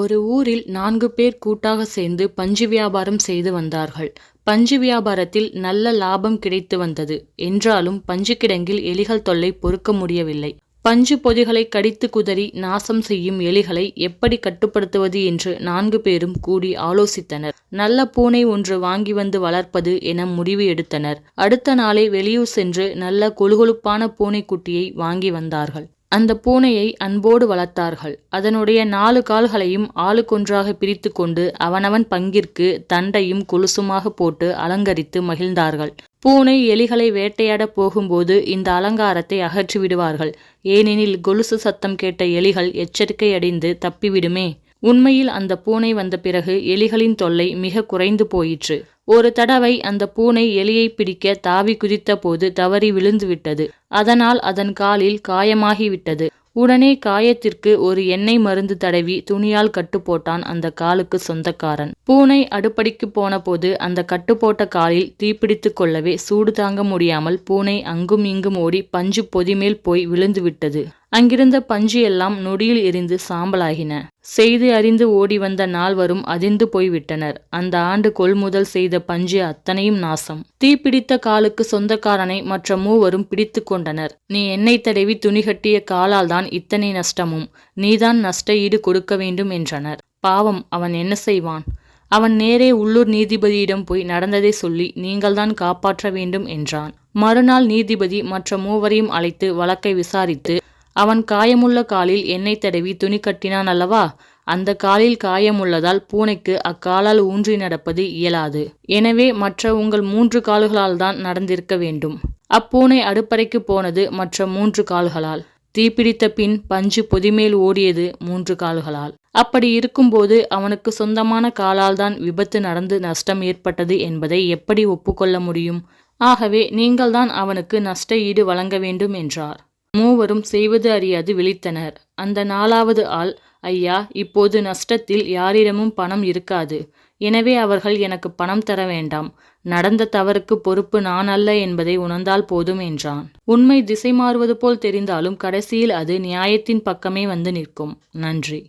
ஒரு ஊரில் நான்கு பேர் கூட்டாக சேர்ந்து பஞ்சு வியாபாரம் செய்து வந்தார்கள். பஞ்சு வியாபாரத்தில் நல்ல லாபம் கிடைத்து வந்தது. என்றாலும் பஞ்சு கிடங்கில் எலிகள் தொல்லை பொறுக்க முடியவில்லை. பஞ்சு பொதிகளை கடித்து குதறி நாசம் செய்யும் எலிகளை எப்படி கட்டுப்படுத்துவது என்று நான்கு பேரும் கூடி ஆலோசித்தனர். நல்ல பூனை ஒன்று வாங்கி வந்து வளர்ப்பது என முடிவு எடுத்தனர். அடுத்த நாளே வெளியூர் சென்று நல்ல கொழுகொழுப்பான பூனைக்குட்டியை வாங்கி வந்தார்கள். அந்த பூனையை அன்போடு வளர்த்தார்கள். அதனுடைய நாலு கால்களையும் ஆளுக்கொன்றாக பிரித்து கொண்டு அவனவன் பங்கிற்கு தண்டையும் கொலுசுமாக போட்டு அலங்கரித்து மகிழ்ந்தார்கள். பூனை எலிகளை வேட்டையாடப் போகும்போது இந்த அலங்காரத்தை அகற்றி விடுவார்கள் ஏனெனில் கொலுசு சத்தம் கேட்ட எலிகள் எச்சரிக்கை அடைந்து தப்பிவிடுமே. உண்மையில் அந்த பூனை வந்த பிறகு எலிகளின் தொல்லை மிக குறைந்து போயிற்று. ஒரு தடவை அந்த பூனை எலியை பிடிக்க தாவி குதித்த போது தவறி விழுந்துவிட்டது அதனால் அதன் காலில் காயமாகிவிட்டது உடனே காயத்திற்கு ஒரு எண்ணெய் மருந்து தடவி துணியால் கட்டு போட்டான் அந்த காலுக்கு சொந்தக்காரன். பூனை அடுப்படிக்கு போன போது அந்த கட்டு போட்ட காலில் தீப்பிடித்து கொள்ளவே சூடு தாங்க முடியாமல் பூனை அங்கும் இங்கும் ஓடி பஞ்சு பொதிமேல் போய் விழுந்து விட்டது. அங்கிருந்த பஞ்சு எல்லாம் நொடியில் எரிந்து சாம்பலாகின. செய்து அறிந்து ஓடி வந்த நால்வரும் அதிர்ந்து போய்விட்டனர். அந்த ஆண்டு கொள்முதல் செய்த பஞ்சு அத்தனையும் நாசம். தீப்பிடித்த காலுக்கு சொந்தக்காரனை மற்ற மூவரும் பிடித்து கொண்டனர். நீ எண்ணெய் தடவி துணி கட்டிய காலால் தான் இத்தனை நஷ்டமும். நீதான் நஷ்ட ஈடு கொடுக்க வேண்டும் என்றனர். பாவம் அவன் என்ன செய்வான்? அவன் நேரே உள்ளூர் நீதிபதியிடம் போய் நடந்ததை சொல்லி நீங்கள்தான் காப்பாற்ற வேண்டும் என்றான். மறுநாள் நீதிபதி மற்ற மூவரையும் அழைத்து வழக்கை விசாரித்து அவன் காயமுள்ள காலில் எண்ணெய் தடவி துணி கட்டினான் அல்லவா? அந்த காலில் காயமுள்ளதால் பூனைக்கு அக்காலால் ஊன்றி நடப்பது இயலாது. எனவே மற்ற உங்கள் மூன்று கால்களால் தான் நடந்திருக்க வேண்டும். அப்பூனை அடுப்பறைக்கு போனது மற்ற மூன்று கால்களால். தீப்பிடித்த பின் பஞ்சு பொதிமேல் ஓடியது மூன்று கால்களால். அப்படி இருக்கும்போது அவனுக்கு சொந்தமான காலால் தான் விபத்து நடந்து நஷ்டம் ஏற்பட்டது என்பதை எப்படி ஒப்புக்கொள்ள முடியும்? ஆகவே நீங்கள்தான் அவனுக்கு நஷ்ட ஈடு வழங்க வேண்டும் என்றார். மூவரும் செய்வது அறியாது விழித்தனர். அந்த நாலாவது ஆள் ஐயா இப்போது நஷ்டத்தில் யாரிடமும் பணம் இருக்காது. எனவே அவர்கள் எனக்கு பணம் தர வேண்டாம். நடந்த தவறுக்கு பொறுப்பு நான் அல்ல என்பதை உணர்ந்தால் போதும் என்றான். உண்மை திசை மாறுவது போல் தெரிந்தாலும் கடைசியில் அது நியாயத்தின் பக்கமே வந்து நிற்கும். நன்றி.